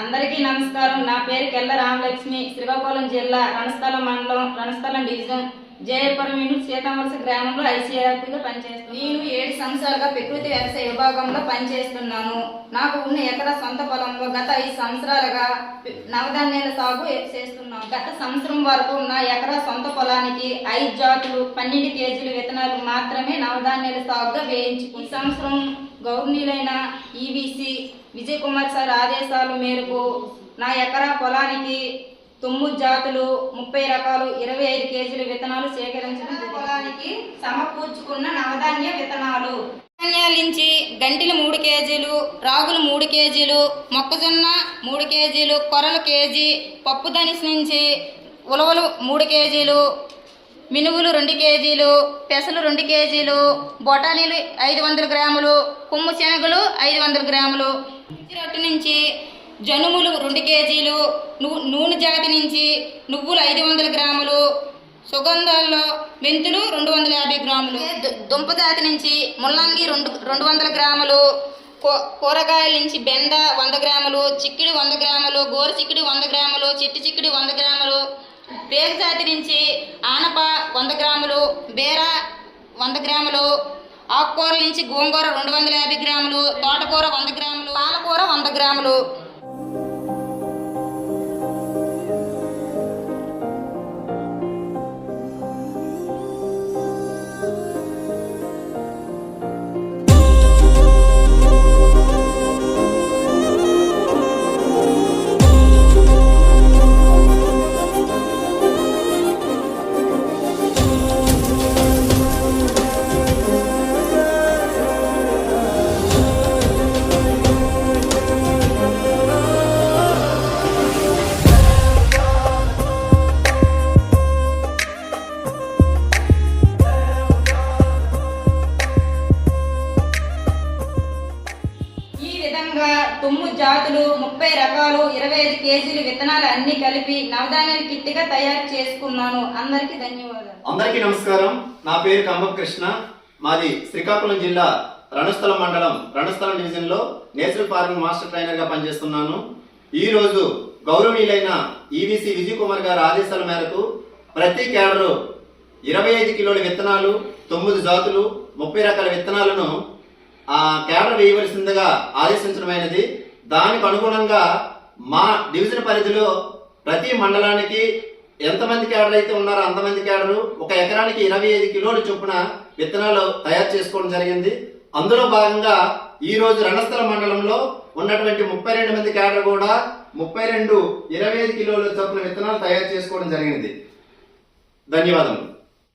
అందరికీ నమస్కారం. నా పేరు కెల్ల రామలక్ష్మి. శ్రీకాకుళం జిల్లా రణస్థలం మండలం రణస్థలం డివిజన్. జయపురం యూనిట్ సీతామలస గ్రామంలో ఐసీఆర్పీగా పనిచేస్తున్నాను. నేను ఏడు సంవత్సరాలుగా ప్రకృతి వ్యవసాయ విభాగంలో పనిచేస్తున్నాను. నాకు ఉన్న ఎకరా సొంత పొలంలో గత ఐదు సంవత్సరాలుగా నవధాన్యాల సాగు చేస్తున్నాను. గత సంవత్సరం వరకు నా ఎకరా సొంత పొలానికి ఐదు జాతులు పన్నెండు కేజీల విత్తనాలు మాత్రమే నవధాన్యాల సాగుగా వేయించుకుని ఈ సంవత్సరం గౌరవనీయులైన ఈవీసీ విజయ్ కుమార్ సార్ ఆదేశాల మేరకు నా ఎకరా పొలానికి తొమ్మిది జాతులు ముప్పై రకాలు ఇరవై ఐదు కేజీల విత్తనాలు సేకరించడం. పొలానికి సమకూర్చుకున్న నవధాన్య విత్తనాలు ధాన్యాల నుంచి గంటిలు మూడు కేజీలు రాగులు మూడు కేజీలు మొక్కజొన్న మూడు కేజీలు కొరలు కేజీ పప్పు ధనిస్ నుంచి ఉలవలు మూడు కేజీలు మినువులు రెండు కేజీలు పెసలు రెండు కేజీలు బొటానీలు ఐదు వందల గ్రాములు కొమ్ము శనగలు ఐదు వందల గ్రాములు రొట్టె నుంచి జనుములు రెండు కేజీలు నూనె జాతి నుంచి నువ్వులు ఐదు వందల గ్రాములు సుగంధాల్లో మెంతులు రెండు వందల యాభై గ్రాములు. దు- దుంప జాతి నుంచి ముల్లంగి రెండు రెండు వందల గ్రాములు కూరగాయల నుంచి బెండ వంద గ్రాములు చిక్కుడు వంద గ్రాములు గోరు చిక్కుడు వంద గ్రాములు చిట్టి చిక్కుడు వంద గ్రాములు పేగ జాతి నుంచి ఆనప వంద గ్రాములు బేర వంద గ్రాములు ఆకుకూర నుంచి గోంగూర రెండు వందల యాభై గ్రాములు తోటకూర వంద గ్రాములు పాలకూర వంద గ్రాములు. విధంగా తుమ్ము జాతులు ముప్పై రకాలు ఇరవై ఐదు కేజీలు విత్తనాలు అన్ని కలిపి నవధాన్యాల కిట్టిగా తయారు చేసుకున్నాను. అందరికీ ధన్యవాదాలు. అందరికీ నమస్కారం. నా పేరు కంబం కృష్ణ. మాది శ్రీకాకుళం జిల్లా రణస్థలం మండలం రణస్థలం డివిజన్లో నేచురల్ ఫార్మింగ్ మాస్టర్ ట్రైనర్గా పనిచేస్తున్నాను. ఈ రోజు గౌరవనీయులైన ఈవీసీ విజయ్ కుమార్ గారి ఆదేశాల మేరకు ప్రతి క్యాడరు ఇరవై ఐదు కిలోల విత్తనాలు తొమ్మిది జాతులు ముప్పై రకాల విత్తనాలను కేడర్ వేయవలసిందిగా ఆదేశించడమైనది. దానికి అనుగుణంగా మా డివిజన్ పరిధిలో ప్రతి మండలానికి ఎంతమంది కేడర్ అయితే ఉన్నారో అంతమంది కేడరు ఒక ఎకరానికి ఇరవై ఐదు కిలోల చొప్పున విత్తనాలు తయారు చేసుకోవడం జరిగింది. అందులో భాగంగా ఈ రోజు రణస్థల మండలంలో ఉన్నటువంటి ముప్పై రెండు మంది కేడర్ కూడా ముప్పై రెండు ఇరవై ఐదు కిలోల చొప్పున విత్తనాలు తయారు చేసుకోవడం జరిగింది. ధన్యవాదములు.